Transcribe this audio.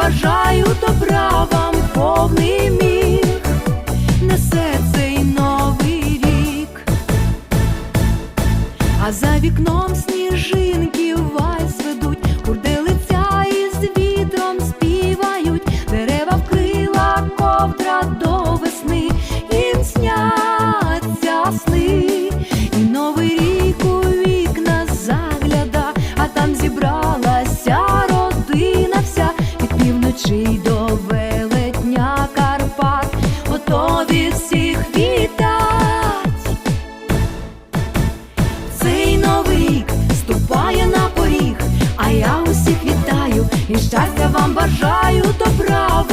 бажаю добра вам повний мір, несе цей новий рік, а за вікном сніг. і щастя вам бажаю добра.